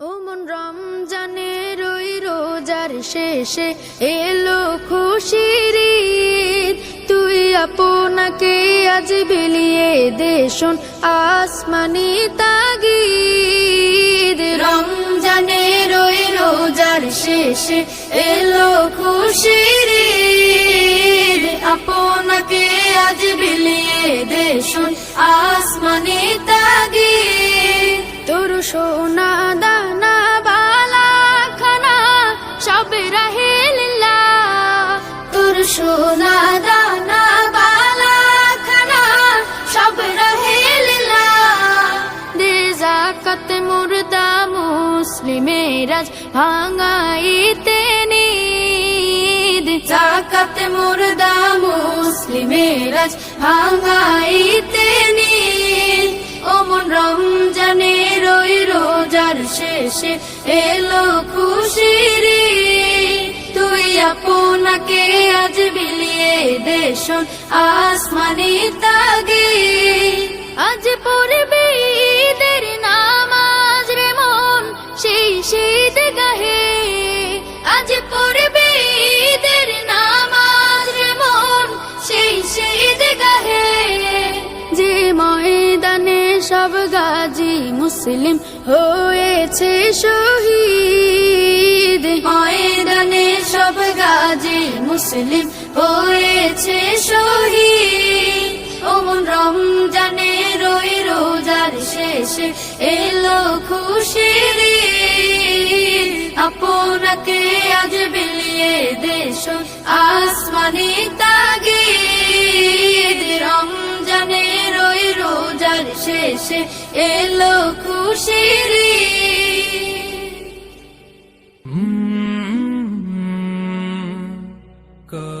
ও মন রমজানের ওই রোজার শেষে এলো খুশির তুই আপনাকে আজ বিলিয়ে দেশন আসমানি তাগিদ। রমজানের ওই রোজার শেষে এলো খুশির আপনাকে আজ বিলিয়ে দেশন আসমানি তাগিদ। তোর সোনা দানা বালা খানা সব রাহে লীলা। দে জাকাত মুর্দা মুসলিমের আজ ভাঙাইতে নিদ। জাকাত মুর্দা মুসলিমের আজ ভাঙাইতে নিদ। ওমন রমজানের ওই রোজার শেষে এলো খুশির তুই আপনাকে আজ বিলিয়ে দেশন আসমানি তাগে। আজ পড়বে ঈদের নামাজ রে মন, সেই শীত গাহে। আজ পড়বে ঈদের নামাজ রে মন, সেই শীত গাহে। যে ময়দানে সব গাজী মুসলিম হয়েছে শহীদ গাজী মুসলিম হয়েছে শহীদ। ওমন রমজানে রই রোজার শেষে এলো খুশির। আপনাকে আজ বিলিয়ে দেশ আসমানি তাগিদ। রমজানের ওই রোজার শেষে এলো খুশির go.